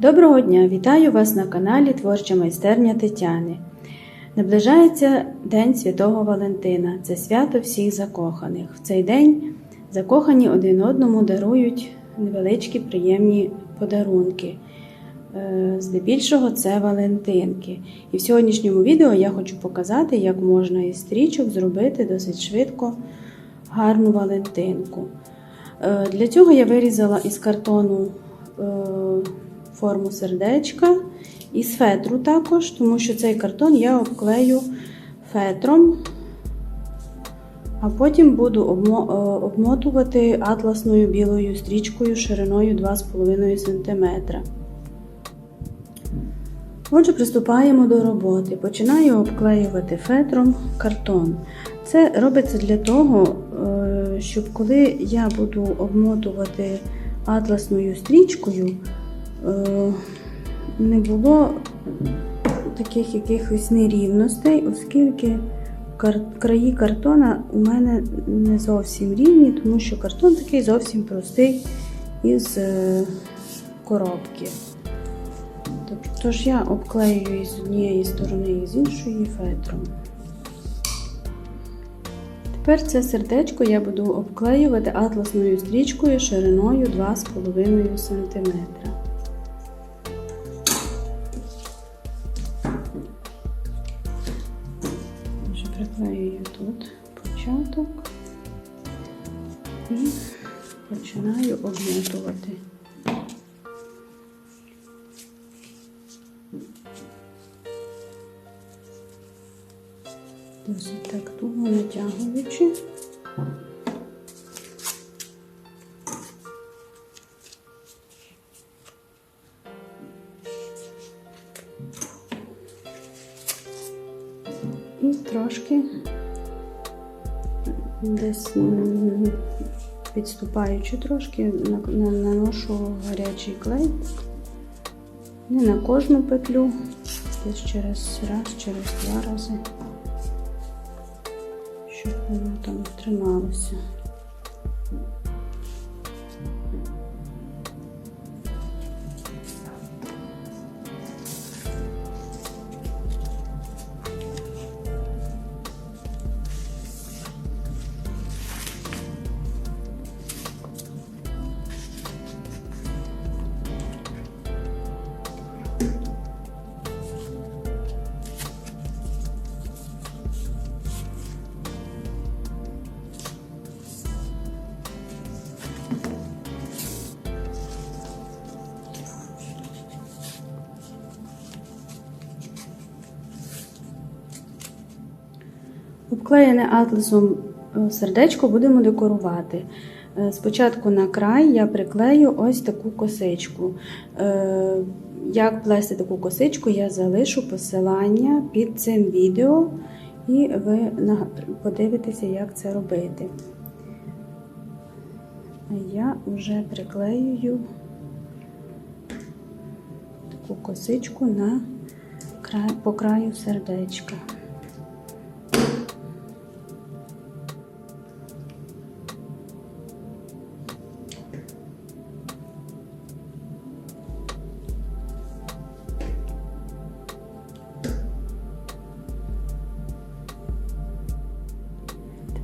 Доброго дня! Вітаю вас на каналі Творча майстерня Тетяни. Наближається День Святого Валентина. Це свято всіх закоханих. В цей день закохані один одному дарують невеличкі приємні подарунки. Е, Здебільшого це Валентинки. І в сьогоднішньому відео я хочу показати, як можна із стрічок зробити досить швидко гарну Валентинку. Е, Для цього я вирізала із картону е, форму сердечка і з фетру також, тому що цей картон я обклею фетром, а потім буду е, обмотувати атласною білою стрічкою шириною 2,5 см. Отже, приступаємо до роботи. Починаю обклеювати фетром картон. Це робиться для того, е, щоб коли я буду обмотувати атласною стрічкою, не було таких якихось нерівностей, оскільки краї картона у мене не зовсім рівні, тому що картон такий зовсім простий із е, коробки. Тобто, Тож я обклеюю з однієї сторони і з іншої фетром. Тепер це сердечко я буду обклеювати атласною стрічкою шириною 2,5 см. Вже приклеюю тут початок і починаю обмотувати. Трошки десь підступаючи трошки, на- на- наношу гарячий клей. Не на кожну петлю, десь через раз, через два рази щоб воно там трималося. Обклеєне атласом е, сердечко будемо декорувати. Е, Спочатку на край я приклею ось таку косичку. Е, Як плести таку косичку, я залишу посилання під цим відео, і ви подивитеся, як це робити. Я вже приклеюю таку косичку на край, по краю сердечка.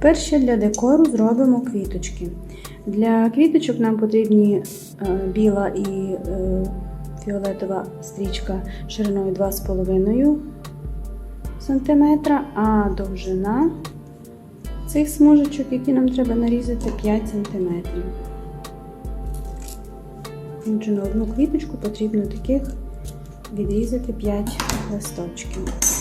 Тепер ще для декору зробимо квіточки. Для квіточок нам потрібні е, біла і е, фіолетова стрічка шириною 2,5 см, а довжина цих смужечок, які нам треба нарізати, 5 см. Отже, на одну квіточку потрібно таких відрізати 5 листочків.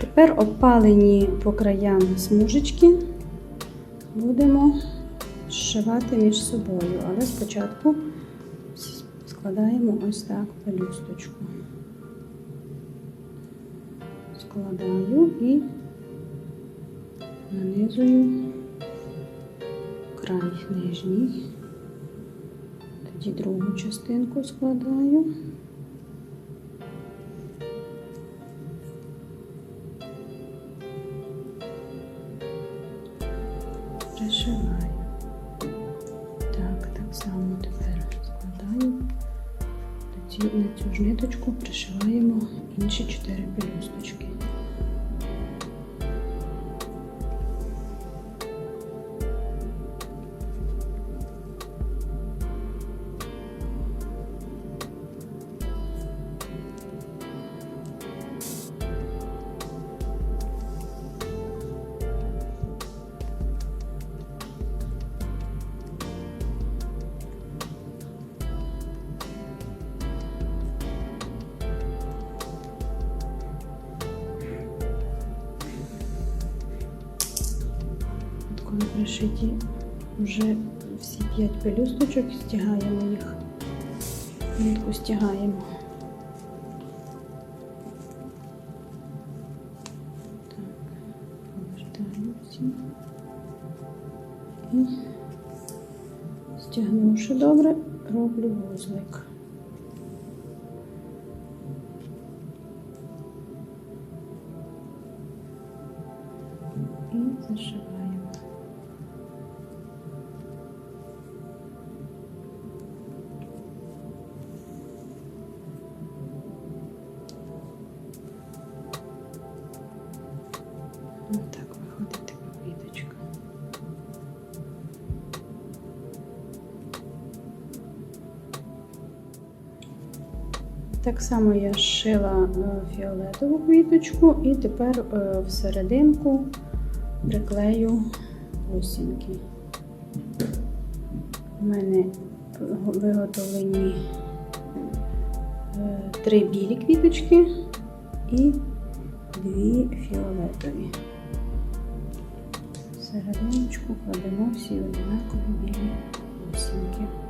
Тепер обпалені по краям смужечки будемо зшивати між собою, але спочатку складаємо ось так пелюсточку. Складаю і нанизую край нижній. Тоді другу частинку складаю. Інші чотири пелюсточки. Пришиті вже всі п'ять пелюсточок, стягаємо їх. Нитку стягаємо. І стягнувши добре, роблю вузлик. І зашиваємо. Так само я зшила е, фіолетову квіточку і тепер е, всерединку приклею бусинки. У мене виготовлені е, три білі квіточки і дві фіолетові. Всерединочку кладемо всі однакові білі бусинки.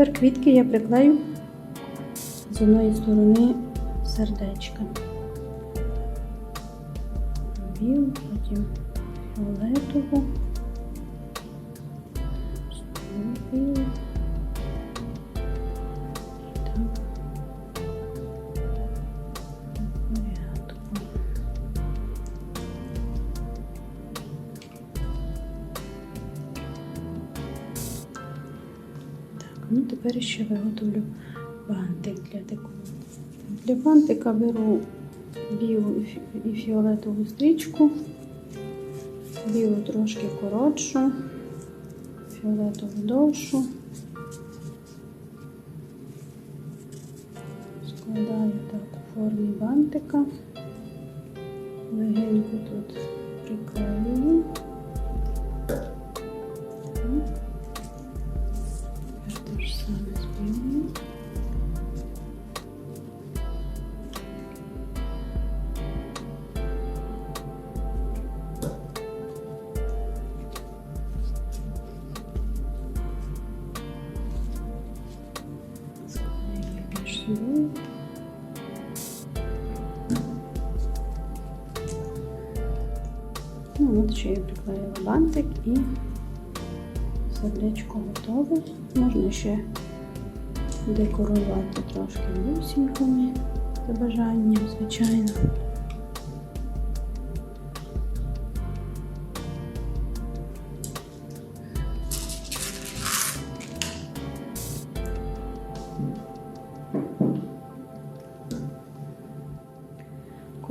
Тепер квітки я приклею з одної сторони сердечка. Білу, потім фіолетову. Ну тепер ще виготовлю бантик для декору. Для бантика беру білу і фіолетову стрічку, білу трошки коротшу, фіолетову довшу. Складаю так у формі бантика. Легенько тут Ну, от ще я приклеїла бантик і сердечко готове. Можна ще декорувати трошки бусинками за бажанням, звичайно.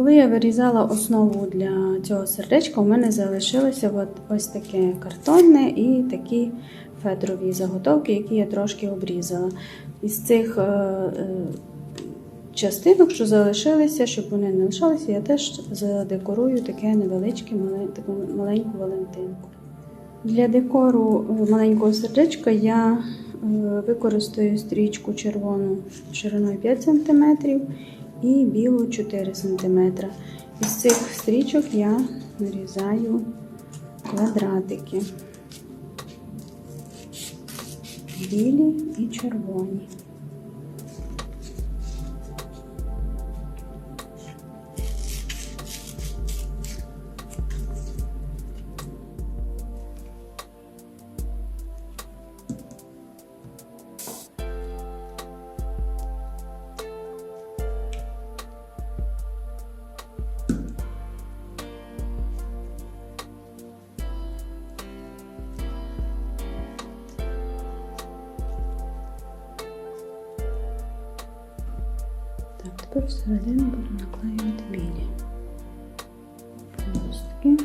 Коли я вирізала основу для цього сердечка, у мене залишилося от ось таке картонне і такі фетрові заготовки, які я трошки обрізала. Із цих е, е, частинок, що залишилися, щоб вони не лишалися, я теж задекорую таке невеличке таку маленьку валентинку. Для декору маленького сердечка я е, використаю стрічку червону шириною 5 см і білу 4 см. Із цих стрічок я нарізаю квадратики. Білі і червоні. Тепер всередину буду наклеювати білі полоски.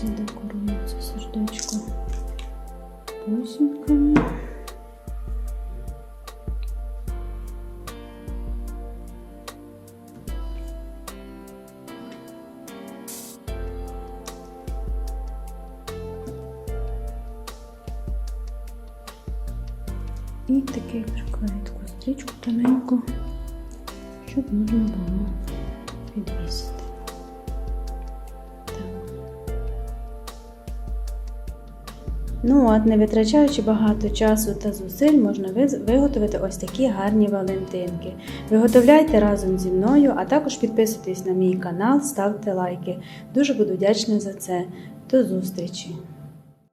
Задекорую це сердечко бусинками. І таки приклею таку стрічку тоненьку, щоб можна було підвісити. Ну от, не витрачаючи багато часу та зусиль, можна виготовити ось такі гарні валентинки. Виготовляйте разом зі мною, а також підписуйтесь на мій канал, ставте лайки. Дуже буду вдячна за це. До зустрічі!